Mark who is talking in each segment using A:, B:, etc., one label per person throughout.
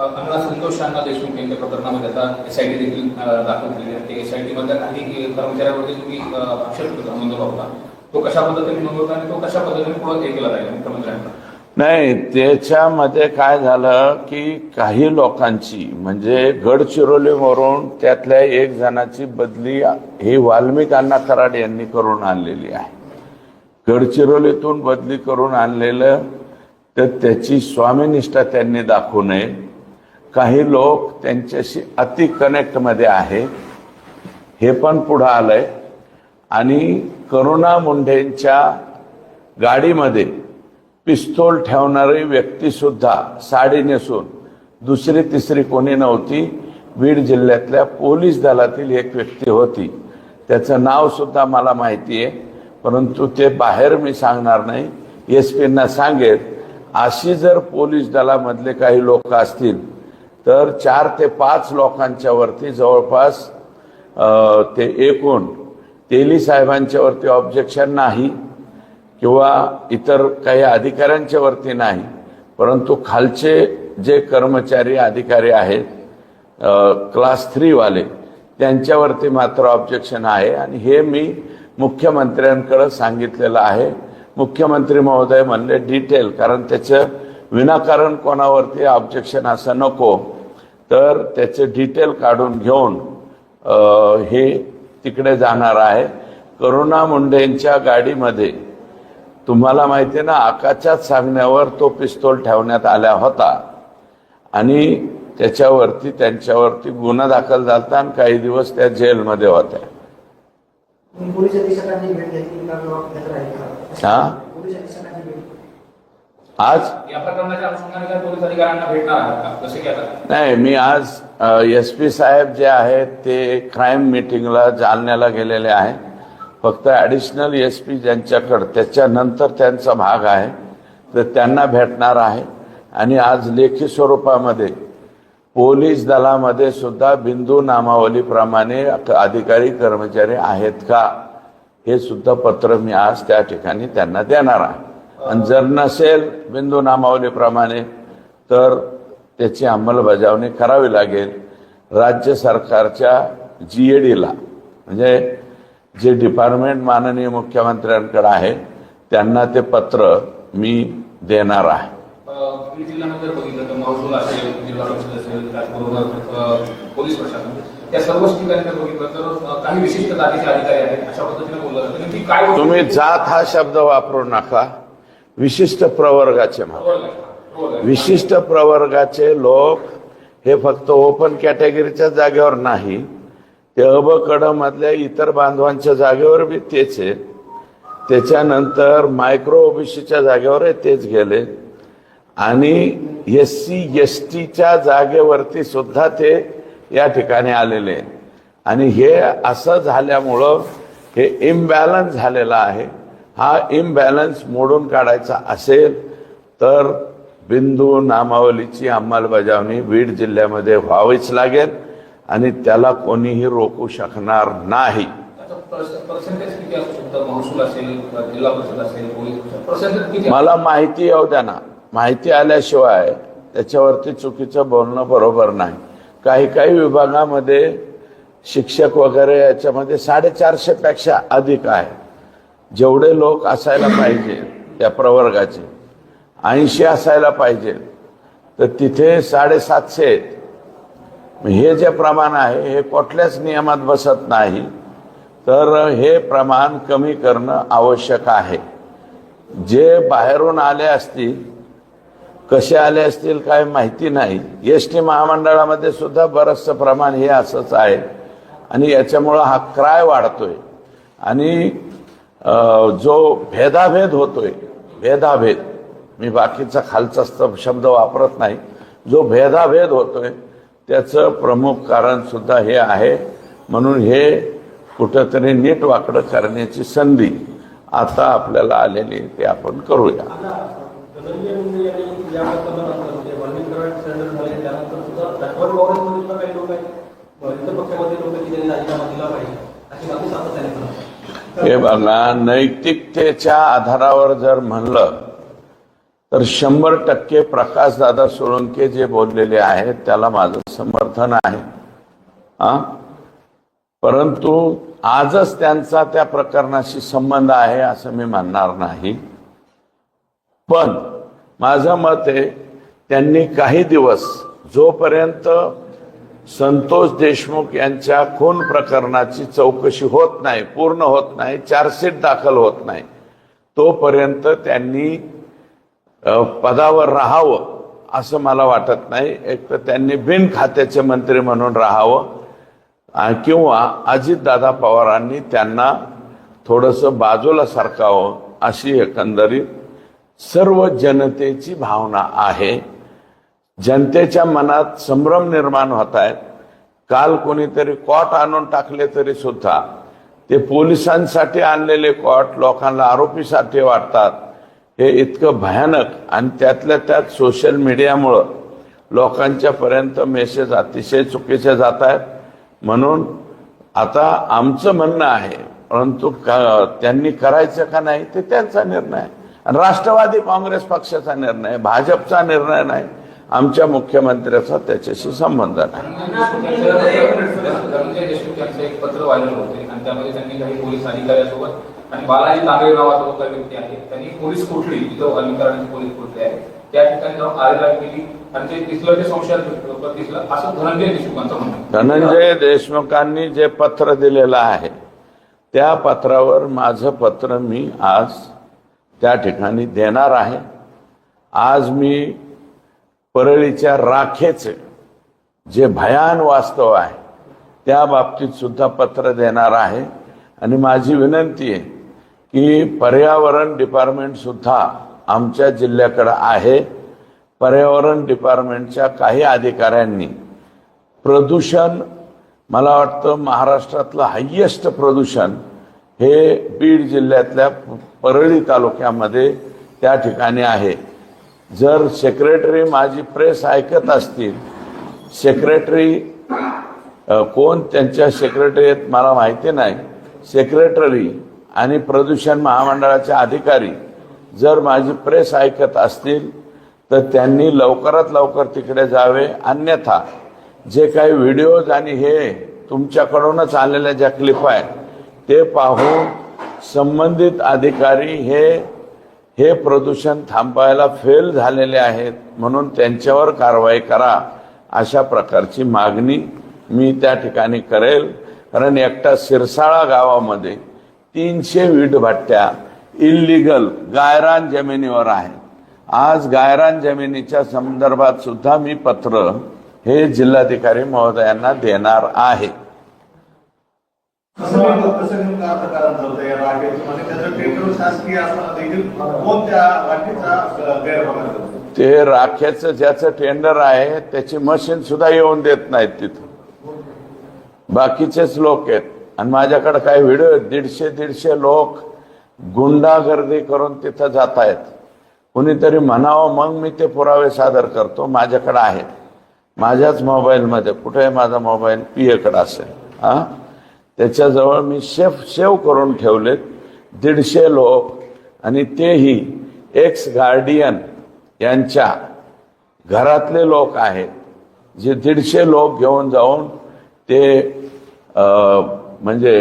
A: आम्हाला संतोष अण्णा देशमुख यांच्या प्रकरणामध्ये आता एस आय टी देखील दाखल केलेली आहे. एस आय टी मधल्या काही कर्मचाऱ्यावरती तुम्ही आक्षेप नोंदवला होता. तो कशा पद्धतीने नोंदवता आणि तो कशा पद्धतीने पुढे हे केला जाईल मुख्यमंत्र्यांना
B: नाही त्याच्यामध्ये काय झालं की काही लोकांची म्हणजे गडचिरोलीवरून त्यातल्या एक जणाची बदली ही वाल्मिक अण्णा कराड यांनी करून आणलेली आहे. गडचिरोलीतून बदली करून आणलेलं तर त्याची स्वामीनिष्ठा त्यांनी दाखवू नये. काही लोक त्यांच्याशी अति कनेक्टमध्ये आहे. हे पण पुढं आलंय. आणि करुणा मुंढेंच्या गाडीमध्ये पिस्तोल ठेवणारी व्यक्तीसुद्धा साडी नेसून दुसरी तिसरी कोणी नव्हती. बीड जिल्ह्यातल्या पोलीस दलातील एक व्यक्ती होती. त्याचं नावसुद्धा मला माहिती आहे परंतु ते बाहेर मी सांगणार नाही. एस पींना सांगेल. अशी जर पोलीस दलामधले काही लोक असतील तर चार ते पाच लोकांच्या वरती जवळपास ते एकूण तेली साहेबांच्या वरती ऑब्जेक्शन नाही किंवा इतर काही अधिकाऱ्यांच्या वरती नाही. परंतु खालचे जे कर्मचारी अधिकारी आहेत क्लास थ्रीवाले त्यांच्यावरती मात्र ऑब्जेक्शन आहे. आणि हे मी मुख्यमंत्र्यांकडं सांगितलेलं आहे. मुख्यमंत्री महोदय म्हणले डिटेल कारण त्याचं विनाकारण कोणावरती ऑब्जेक्शन असं नको. तर त्याचे डिटेल काढून घेऊन हे तिकडे जाणार आहे. करुणा मुंडेंच्या गाडीमध्ये तुम्हाला माहिती आहे ना आकाशात सांगण्यावर तो पिस्तोल ठेवण्यात आला होता. आणि त्याच्यावरती त्यांच्यावरती गुन्हा दाखल झाला आणि काही दिवस त्या जेलमध्ये होत्या. हा
C: पोलीस अधीक्षकांची भेट
B: आज
A: या प्रकरणाच्या अनुषंगाने काय पोलीस अधिकाऱ्यांना भेटणार आहात का जसे की आता?
B: नाही मी आज एस पी साहेब जे आहेत ते क्राईम मिटिंगला जालन्याला गेलेले आहे फक्त ॲडिशनल एस पी ज्यांच्याकडं त्याच्यानंतर त्यांचा भाग आहे. तर त्यांना भेटणार आहे. आणि आज लेखी स्वरूपामध्ये पोलीस दलामध्ये सुद्धा बिंदू नामावलीप्रमाणे अधिकारी कर्मचारी आहेत का? हे सुद्धा पत्र मी आज त्या ठिकाणी त्यांना देणार आहे. आणि जर नसेल बिंदू नामावलीप्रमाणे तर त्याची अंमलबजावणी करावी लागेल राज्य सरकारच्या जी ए डीला म्हणजे जे डिपार्टमेंट माननीय मुख्यमंत्र्यांकडे आहे त्यांना ते पत्र मी देणार आहे. तुम्ही जात हा शब्द वापरू नका. विशिष्ट प्रवर्गाचे म्हणा. विशिष्ट प्रवर्गाचे लोक हे फक्त ओपन कॅटेगरीच्या जागेवर नाही ते अबकडमधल्या इतर बांधवांच्या जागेवर बी तेच आहे त्याच्यानंतर मायक्रो ओबीसीच्या जागेवर तेच गेले. आणि एस सी एस टीच्या जागेवरती सुद्धा ते या ठिकाणी आलेले आहेत. आणि हे असं झाल्यामुळं हे इम्बॅलन्स झालेलं आहे. हा इम्बॅलन्स मोडून काढायचा असेल तर बिंदू नामावलीची अंमलबजावणी बीड जिल्ह्यामध्ये व्हावीच लागेल आणि त्याला कोणीही रोखू शकणार नाही. मला माहिती येऊ द्या ना. माहिती आल्याशिवाय त्याच्यावरती चुकीचं बोलणं बरोबर नाही. काही काही विभागामध्ये शिक्षक वगैरे याच्यामध्ये साडेचारशे पेक्षा अधिक आहे. जेवढे लोक असायला पाहिजे त्या प्रवर्गाचे ऐंशी असायला पाहिजे तर तिथे साडेसातशे आहेत. हे जे प्रमाण आहे हे कुठल्याच नियमात बसत नाही. तर हे प्रमाण कमी करणं आवश्यक आहे. जे बाहेरून आले असतील कसे आले असतील काय माहिती नाही. एस टी महामंडळामध्ये सुद्धा बरंचसं प्रमाण हे असंच आहे. आणि याच्यामुळं हा क्राय वाढतोय. आणि जो भेदाभेद होतोय भेदाभेद मी बाकीचा खालचा शब्द वापरत नाही जो भेदाभेद होतोय त्याचं प्रमुख कारण सुद्धा हे आहे. म्हणून हे कुठंतरी नीट वाकडं करण्याची संधी आता आपल्याला आलेली ते आपण करूया. हे बघा नैतिकतेच्या आधारावर जर म्हणलं तर शंभर टक्के प्रकाशदादा सोळंके जे बोललेले आहेत त्याला माझं समर्थन आहे. हा? परंतु आजच त्यांचा त्या प्रकरणाशी संबंध आहे असं मी म्हणणार नाही. पण माझं मत आहे त्यांनी काही दिवस जोपर्यंत संतोष देशमुख यांच्या खून प्रकरणाची चौकशी होत नाही पूर्ण होत नाही चार्जशीट दाखल होत नाही. तोपर्यंत त्यांनी पदावर राहावं असं मला वाटत नाही. एक तर त्यांनी बिन खात्याचे मंत्री म्हणून राहावं किंवा अजितदादा पवारांनी त्यांना थोडंसं बाजूला सरकावं अशी एकंदरीत सर्व जनतेची भावना आहे. जनतेच्या मनात संभ्रम निर्माण होत आहेत. काल कोणीतरी कॉट आणून टाकले तरी सुद्धा. ते पोलिसांसाठी आणलेले कॉट लोकांना आरोपीसाठी वाटतात. हे इतकं भयानक आणि त्यातल्या त्यात सोशल मीडियामुळं लोकांच्या पर्यंत मेसेज अतिशय चुकीचे जात आहेत. म्हणून आता आमचं म्हणणं आहे परंतु त्यांनी करायचं का नाही ते त्यांचा निर्णय आणि राष्ट्रवादी काँग्रेस पक्षाचा निर्णय आहे, भाजपचा निर्णय नाही. आमच्या मुख्यमंत्र्याचा त्याच्याशी संबंध नाही.
A: धनंजय देशमुख यांचं एक पत्र व्हायरल होते आणि त्यामध्ये त्यांनी काही पोलीस अधिकाऱ्यासोबत आणि बालाजी तांबे नावाचा जो काही व्यक्ती आहे. त्यांनी पोलीस कोठडी जिथं अलंकाराची पोलीस कोठडी आहे. त्या ठिकाणी जाऊन आरेराट केली आणि ते तिथलं जे संशयात दिसलं असं धनंजय देशमुखांचं म्हणणं आहे.
B: धनंजय देशमुखांनी जे पत्र दिलेलं आहे त्या पत्रावर माझं पत्र मी आज त्या ठिकाणी देणार आहे. आज मी परळीच्या राखेचे जे भयान वास्तव आहे त्या बाबतीत सुद्धा पत्र देणार आहे. आणि माझी विनंती आहे की पर्यावरण डिपार्टमेंट सुद्धा आमच्या जिल्ह्याकडं आहे. पर्यावरण डिपार्टमेंटच्या काही अधिकाऱ्यांनी प्रदूषण मला वाटतं महाराष्ट्रातलं हायेस्ट प्रदूषण हे बीड जिल्ह्यातल्या परळी तालुक्यामध्ये त्या ठिकाणी आहे. जर सेक्रेटरी माझी प्रेस ऐकत असतील सेक्रेटरी कोण त्यांच्या सेक्रेटरी आहेत मला माहिती नाही. सेक्रेटरी आणि प्रदूषण महामंडळाचे अधिकारी जर माझी प्रेस ऐकत असतील तर त्यांनी लवकरात लवकर तिकडे जावे. अन्यथा जे काही व्हिडिओज आणि हे तुमच्याकडूनच आलेल्या ज्या क्लिप आहेत ते पाहून संबंधित अधिकारी हे हे प्रदूषण थांबवायला फेल झालेले आहेत म्हणून त्यांच्यावर कारवाई करा अशा प्रकारची मागणी मी त्या ठिकाणी करेल. कारण एकटा सिरसाळा गावामध्ये तीनशे वीटभट्ट्या इल्लीगल गायरान जमिनीवर आहेत. आज गायरान जमिनीच्या संदर्भात सुद्धा मी पत्र हे जिल्हाधिकारी महोदयांना देणार आहे.
D: कसं या राखेचं त्याचं शासकीय असताना देखील कोण त्या राखेचा गैरप्रकार करतो
B: ते राख्याचं ज्याचं टेंडर आहे त्याची मशीन सुद्धा येऊन देत नाहीत तिथं. बाकीचेच लोक आहेत. आणि माझ्याकडे काही व्हिडिओ दीडशे दीडशे लोक गुंडागर्दी करून तिथं जात आहेत. कुणीतरी म्हणावं मग मी ते पुरावे सादर करतो. माझ्याकडे आहेत. माझ्याच मोबाईलमध्ये कुठे माझा मोबाईल पी एकडे असेल. हा? त्याच्याजवळ मी शेफ शेव करून ठेवलेत. दीडशे लोक आणि तेही एक्स गार्डियन यांच्या घरातले लोक आहेत. जे दीडशे लोक घेऊन जाऊन ते म्हणजे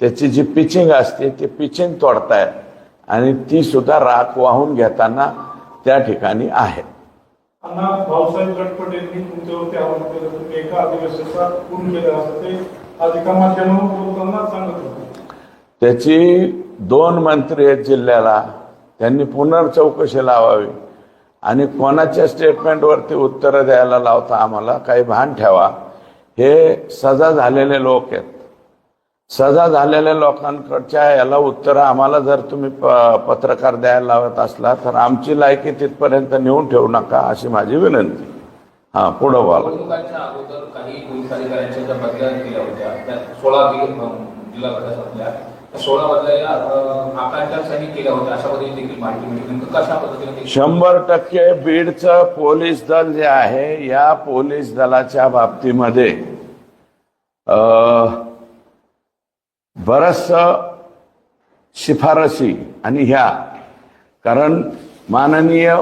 B: त्याची जी पिचिंग असते ती पिचिंग तोडतायत. आणि ती सुद्धा राख वाहून घेताना त्या ठिकाणी आहे
E: भाऊसाहेब गटपट यांनी तुमच्यावरती आवाहन केलं एका अधिवेशनाचा पूर्ण केलं असं ते
B: त्याची दोन मंत्री आहेत जिल्ह्याला. त्यांनी पुनर्चौकशी लावावी. आणि कोणाच्या स्टेटमेंटवरती उत्तरं द्यायला लावता आम्हाला काही भान ठेवा. हे सजा झालेले लोक आहेत. सजा झालेल्या लोकांकडच्या याला उत्तरं आम्हाला जर तुम्ही प- पत्रकार द्यायला लावत असला तर आमची लायकी तिथपर्यंत नेऊन ठेवू नका अशी माझी विनंती. हां पुढं बोला.
A: निवडणुकांच्या अगोदर काही पोलीस अधिकाऱ्यांच्या ज्या बदल्या केल्या होत्या त्या सोळा जिल्हा जिल्हा प्रशासनातल्या त्या सोळा बदल्या या अं, आकांक्षांसाठी केल्या होत्या अशा पद्धतीने देखील माहिती मिळते नेमकं कशा पद्धतीने ते-
B: शंभर टक्के बीडचं पोलीस दल जे आहे या पोलीस दलाच्या बाबतीमध्ये अ, बरंचसं शिफारसी आणि ह्या कारण माननीय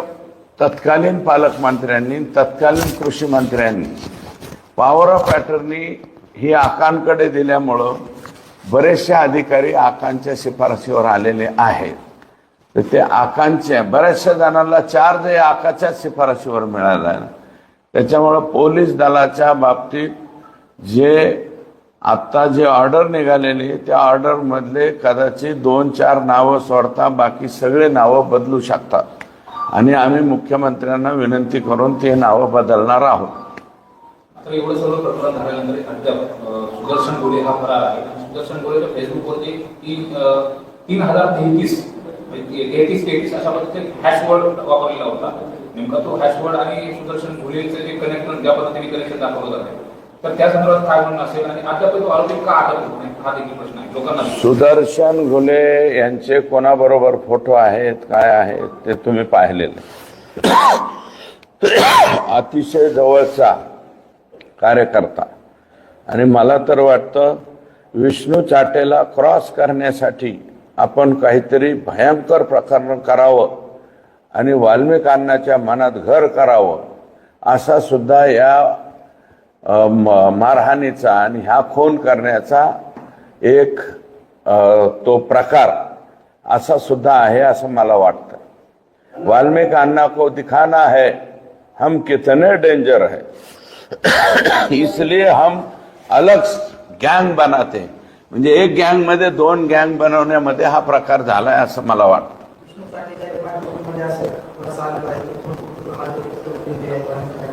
B: तत्कालीन पालकमंत्र्यांनी तत्कालीन कृषी मंत्र्यांनी पॉवर ऑफ अटर्नी ही आकांकडे दिल्यामुळं बरेचसे अधिकारी आकांच्या शिफारशीवर आलेले आहेत. तर ते आकांच्या बऱ्याचशा जणांना चार्ज हे आकाच्या शिफारशीवर मिळाला. आहे त्याच्यामुळं पोलीस दलाच्या बाबतीत जे आत्ता जे ऑर्डर निघालेली आहे, त्या ऑर्डरमधले कदाचित दोन चार नावं सोडता बाकी सगळे नावं बदलू शकतात. आणि आम्ही मुख्यमंत्र्यांना विनंती करून ते नावं बदलणार आहोत.
A: आता एवढं सुदर्शन सुदर्शन फेसबुकवरती तीन तीन हजार तेहतीस म्हणजे अशा पद्धतीने वापरलेला होता. नेमका तो हॅशवर्ड आणि सुदर्शन घोडेचं जे कनेक्ट ज्या पद्धतीने कनेक्शन दाखवलं जात. तर त्या संदर्भात काय म्हणणं असेल? आणि अद्याप तो आरोपी का अटक नाही हा देखील प्रश्न आहे. लोकांना
B: सुदर्शन घुले यांचे कोणाबरोबर फोटो आहेत काय आहेत ते तुम्ही पाहिलेले. अतिशय जवळचा कार्यकर्ता. आणि मला तर वाटतं विष्णू चाटेला क्रॉस करण्यासाठी आपण काहीतरी भयंकर प्रकरण करावं आणि वाल्मिकांनाच्या मनात घर करावं असा सुद्धा या मारहाणीचा आणि ह्या खून करण्याचा एक तो प्रकार असा सुद्धा आहे असं मला वाटतं. वाल्मिकांना अन्ना को दिखाना है हम कितने डेंजर है. इसलिए हम अलग गँग बनाते म्हणजे एक गँगमध्ये दोन गँग बनवण्यामध्ये हा प्रकार झालाय असं मला वाटतं
C: विष्णू साठे मध्ये असेल थोडासा आलेला आहे तो हा जो तो दिलाय बाळासाहेब.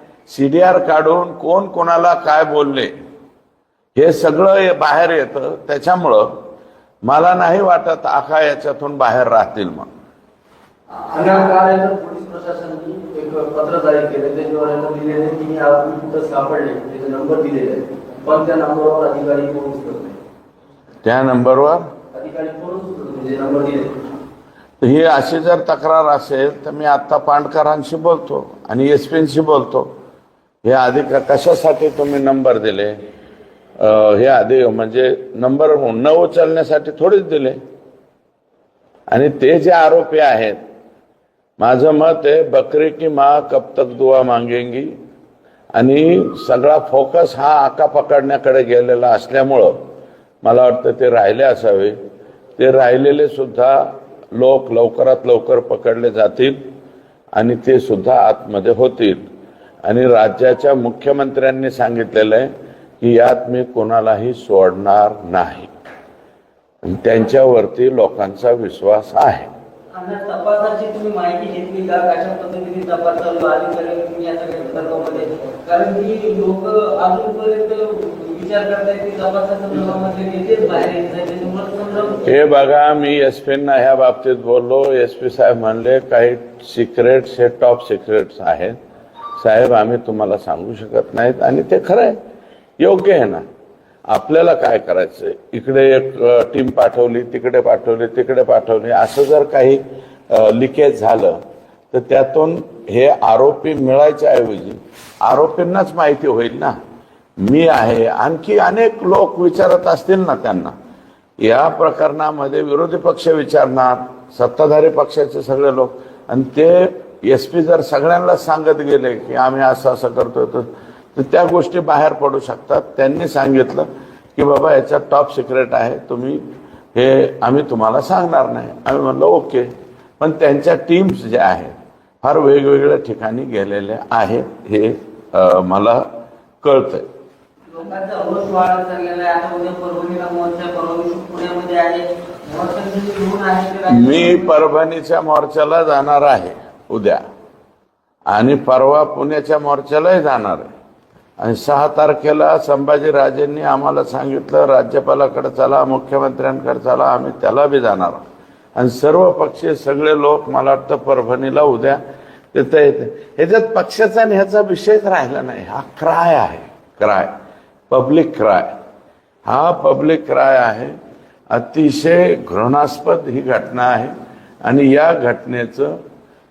B: सीडीआर काढून कोण कोणाला काय बोलले हे सगळं बाहेर येतं. त्याच्यामुळं मला नाही वाटत आका याच्यातून बाहेर राहतील मग.
F: अनाथ कार्याचं पोलीस प्रशासनाने एक पत्र जारी केलं. त्याच्यावर यांना दिलेले की आरोपी कुठं सापडले. त्याचे नंबर दिलेले आहेत. पण त्या नंबरवर अधिकारी फोन उचलत नाही.
B: त्या नंबरवर?
F: अधिकारी फोनच उचलत नाही. जे नंबर दिले
B: ही अशी जर तक्रार असेल तर मी आत्ता पांडकरांशी बोलतो आणि एस पींशी बोलतो. हे आधी क- कशासाठी तुम्ही नंबर दिले? हे आधी म्हणजे नंबर न उचलण्यासाठी थोडीच दिले. आणि ते जे आरोपी आहेत माझं मत आहे बकरी की माँ कब तक दुआ मागेंगी? आणि सगळा फोकस हा आका पकडण्याकडे गेलेला असल्यामुळं मला वाटतं ते राहिले असावे. ते राहिलेले सुद्धा लोक लवकरात लवकर पकडले जातील आणि ते सुद्धा आतमध्ये होतील. आणि राज्याच्या मुख्यमंत्र्यांनी सांगितलेलं आहे की यात मी कोणालाही सोडणार नाही. त्यांच्यावरती लोकांचा विश्वास आहे. हे बघा मी एस पींना ह्या बाबतीत बोललो. एस पी साहेब म्हणले काही सिक्रेट्स हे टॉप सिक्रेट्स आहेत. साहेब आम्ही तुम्हाला सांगू शकत नाहीत आणि ते खरं आहे. योग्य आहे ना. आपल्याला काय करायचं? इकडे एक टीम पाठवली तिकडे पाठवली तिकडे पाठवली. असं जर काही लिकेज झालं तर त्यातून हे आरोपी मिळायच्या ऐवजी आरोपींनाच माहिती होईल ना. मी आहे. आणखी अनेक लोक विचारत असतील ना त्यांना. या प्रकरणामध्ये विरोधी पक्ष विचारणार सत्ताधारी पक्षाचे सगळे लोक. आणि ते एस पी जर सगळ्यांना सांगत गेले की आम्ही असं असं करतोय तर तर त्या गोष्टी बाहेर पडू शकतात. त्यांनी सांगितलं की बाबा याच्यात टॉप सिक्रेट आहे. तुम्ही हे आम्ही तुम्हाला सांगणार नाही. आम्ही म्हणलं ओके. पण त्यांच्या टीम्स ज्या आहेत फार वेगवेगळ्या ठिकाणी गेलेल्या आहेत हे मला कळतंय. मी परभणीच्या मोर्चाला जाणार आहे. उद्या. आणि परवा पुण्याच्या मोर्चालाही जाणार आहे. आणि सहा तारखेला संभाजीराजेंनी आम्हाला सांगितलं राज्यपालाकडे चला मुख्यमंत्र्यांकडे चला आम्ही त्याला बी जाणार आणि सर्व पक्षीय सगळे लोक मला वाटतं परभणीला उद्या तिथं येते ह्याच्यात पक्षाचा आणि ह्याचा विषयच राहिला नाही. हा क्राय आहे. क्राय. Public cry. हा पब्लिक क्राय आहे. अतिशय घृणास्पद ही घटना आहे. आणि या घटनेचं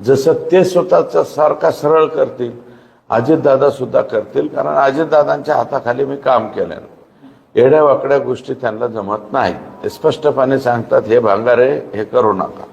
B: जसं ते स्वतःचा सारखा सरळ करतील अजितदादा सुद्धा करतील कारण अजितदादांच्या हाताखाली मी काम केलं एड्या वाकड्या गोष्टी त्यांना जमत नाही ते स्पष्टपणे सांगतात हे भांगारे हे करू नका.